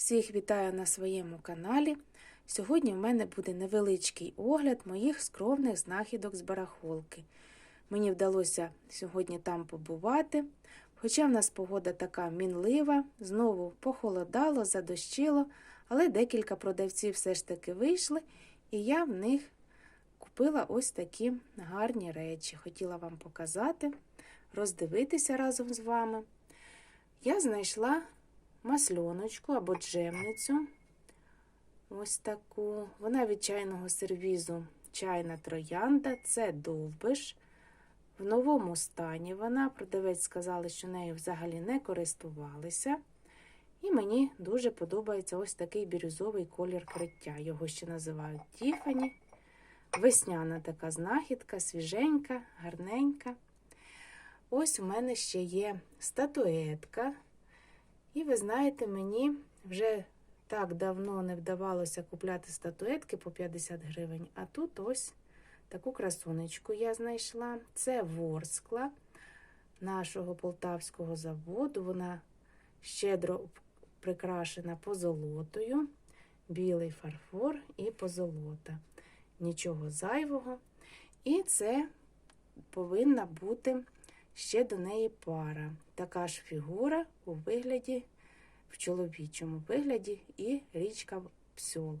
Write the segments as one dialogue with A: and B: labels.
A: Всіх вітаю на своєму каналі. Сьогодні в мене буде невеличкий огляд моїх скромних знахідок з барахолки. Мені вдалося сьогодні там побувати, хоча в нас погода така мінлива, знову похолодало, задощило, але декілька продавців все ж таки вийшли, і я в них купила ось такі гарні речі. Хотіла вам показати, роздивитися разом з вами. Я знайшла масльоночку або джемницю. Ось таку. Вона від чайного сервізу чайна троянда, це довбиш. В новому стані вона. Продавець сказали, що нею взагалі не користувалися. І мені дуже подобається ось такий бірюзовий колір криття. Його ще називають Тіфані. Весняна така знахідка, свіженька, гарненька. Ось у мене ще є статуетка. І ви знаєте, мені вже так давно не вдавалося купляти статуетки по 50 гривень, а тут ось таку красунечку я знайшла. Це ворскла нашого полтавського заводу. Вона щедро прикрашена позолотою, білий фарфор і позолота. Нічого зайвого. І це повинна бути ще до неї пара. Така ж фігура у вигляді, в чоловічому вигляді, і річка Псьол.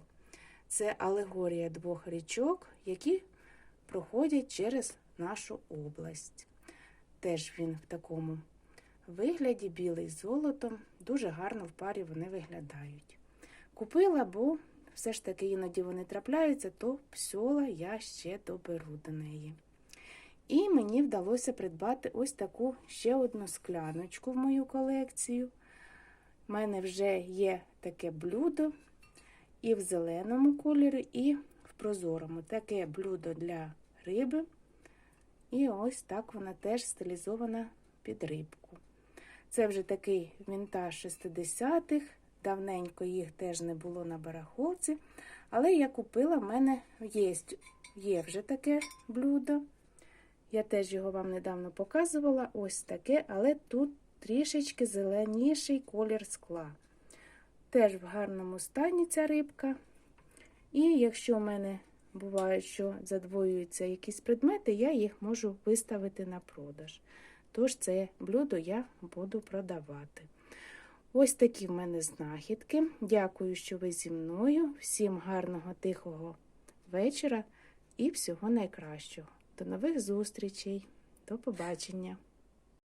A: Це алегорія двох річок, які проходять через нашу область. Теж він в такому вигляді, білий з золотом, дуже гарно в парі вони виглядають. Купила, бо все ж таки іноді вони трапляються, то псьола я ще доберу до неї. І мені вдалося придбати ось таку ще одну скляночку в мою колекцію. У мене вже є таке блюдо і в зеленому кольорі, і в прозорому. Таке блюдо для риби. І ось так вона теж стилізована під рибку. Це вже такий вінтаж 60-х. Давненько їх теж не було на барахолці. Але я купила, в мене є, є вже таке блюдо. Я теж його вам недавно показувала. Ось таке, але тут трішечки зеленіший колір скла. Теж в гарному стані ця рибка. І якщо в мене буває, що задвоюються якісь предмети, я їх можу виставити на продаж. Тож це блюдо я буду продавати. Ось такі в мене знахідки. Дякую, що ви зі мною. Всім гарного, тихого вечора і всього найкращого. Нових зустрічей. До побачення!